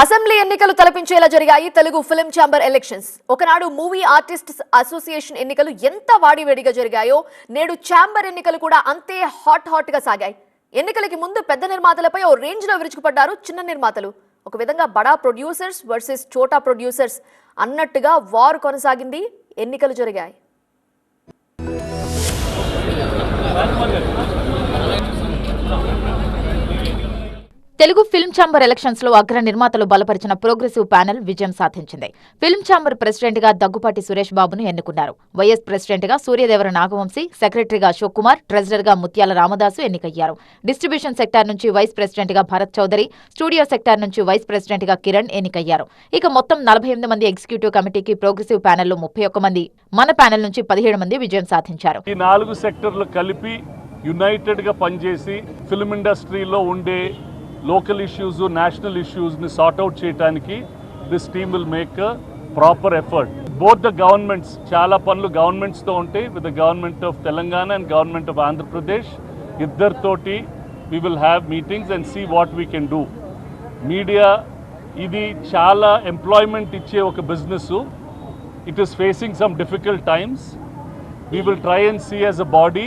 Assembly ఎన్నికలు తలపించేలా జరిగాయి తెలుగు ఫిల్మ్ ఛాంబర్ ఎలక్షన్స్. ఒకనాడు మూవీ ఆర్టిస్ట్స్ అసోసియేషన్ ఎన్నికలు ఎంత వాడివేడిగా జరిగాయో నేడు ఛాంబర్ ఎన్నికలు కూడా అంతే హాట్ హాట్గా సాగాయి. ఎన్నికలకి ముందు పెద్ద నిర్మాతలపై ఓ రేంజ్లో విరుచుకుపడ్డారు చిన్న నిర్మాతలు. ఒక విధంగా బడా ప్రొడ్యూసర్స్ వర్సెస్ చోటా ప్రొడ్యూసర్స్ అన్నట్టుగా వార్ కొనసాగింది ఎన్నికలు జరిగాయి. తెలుగు ఫిల్మ్ ఛాంబర్ ఎలక్షన్స్లో అగ్ర నిర్మాతలు బలపరిచిన ప్రోగ్రెసివ్ ప్యానెల్ విజయం సాధించింది. ఫిల్మ్ ఛాంబర్ ప్రెసిడెంట్గా దగ్గుపాటి సురేష్ బాబును ఎన్నుకున్నారు. వైఎస్ ప్రెసిడెంట్గా సూర్యదేవర నాగవంశీ సెక్రటరీగా అశోక్ కుమార్ ట్రెజరర్గా ముత్యాల రామదాసు ఎన్నికయ్యారు. డిస్ట్రిబ్యూషన్ సెక్టార్ నుంచి వైస్ ప్రెసిడెంట్గా భరత్ చౌదరి స్టూడియో సెక్టార్ నుంచి వైస్ ప్రెసిడెంట్గా కిరణ్ ఎన్నికయ్యారు. ఇక మొత్తం నలభై ఎనిమిది మంది ఎగ్జిక్యూటివ్ కమిటీకి ప్రోగ్రెసివ్ ప్యానెల్లో ముప్పై ఒక్క మంది మన ప్యానెల్ నుంచి పదిహేడు మంది విజయం సాధించారు. ఈ నాలుగు సెక్టర్లు కలిపి యునైటెడ్గా పనిచేసి ఫిల్మ్ ఇండస్ట్రీలో ఉండే లోకల్ ఇష్యూస్ నేషనల్ ఇష్యూస్ని సార్ట్అవుట్ చేయడానికి this team will make proper effort both the governments చాలా పనులు గవర్నమెంట్స్తో ఉంటాయి. With the government of Telangana and government of Andhra Pradesh ఇద్దరితోటి we will have meetings and see what we can do media ఇది చాలా employment ఇచ్చే ఒక business it is facing some difficult times we will try and see as a body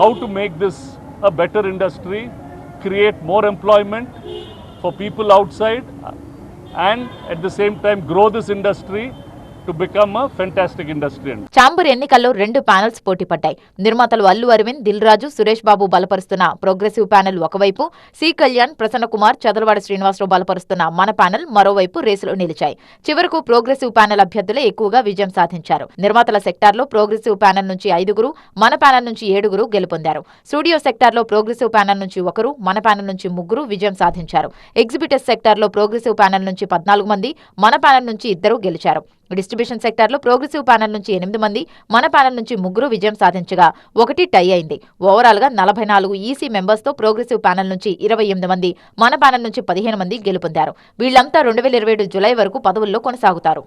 how to make this a better industry create more employment for people outside, and at the same time grow this industry to become fantastic industry అండి chamber ఎన్నికల్లో రెండు panels పోటీ పడ్డాయి నిర్మాతలు అల్లు అరవింద్ దిల్ రాజు సురేష్ బాబు బలపరుస్తున్న progressive panel ఒకవైపు C Kalyan Prasanna Kumar Chadalavada Srinivasa Rao బలపరుస్తున్న మన ప్యానెల్ మరోవైపు రేసులో నిలిచాయి. చివరకు ప్రోగ్రెసివ్ ప్యానెల్ అభ్యర్థులే ఎక్కువగా విజయం సాధించారు. నిర్మాతల సెక్టార్లో ప్రోగ్రెసివ్ ప్యానెల్ నుంచి ఐదుగురు మన ప్యానెల్ నుంచి ఏడుగురు గెలుపొందారు. స్టూడియో సెక్టార్లో ప్రోగ్రెసివ్ ప్యానెల్ నుంచి ఒకరు మన ప్యానెల్ నుంచి ముగ్గురు విజయం సాధించారు. ఎగ్జిబిటర్స్ సెక్టార్లో ప్రోగ్రెసివ్ ప్యానెల్ నుంచి పద్నాలుగు మంది మన ప్యానెల్ నుంచి ఇద్దరు గెలిచారు. డిస్ట్రిబ్యూషన్ సెక్టార్లో ప్రోగ్రెసివ్ ప్యానెల్ నుంచి ఎనిమిది మంది మన ప్యానెల్ నుంచి ముగ్గురు విజయం సాధించగా ఒకటి టై అయింది. ఓవరాల్గా నలభై నాలుగు ఈసీ మెంబర్స్తో ప్రోగ్రెసివ్ ప్యానెల్ నుంచి ఇరవై ఎనిమిది మంది మన ప్యానెల్ నుంచి పదిహేను మంది గెలుపొందారు. వీళ్ళంతా రెండు వేల ఇరవై ఏడు జులై వరకు పదవుల్లో కొనసాగుతారు.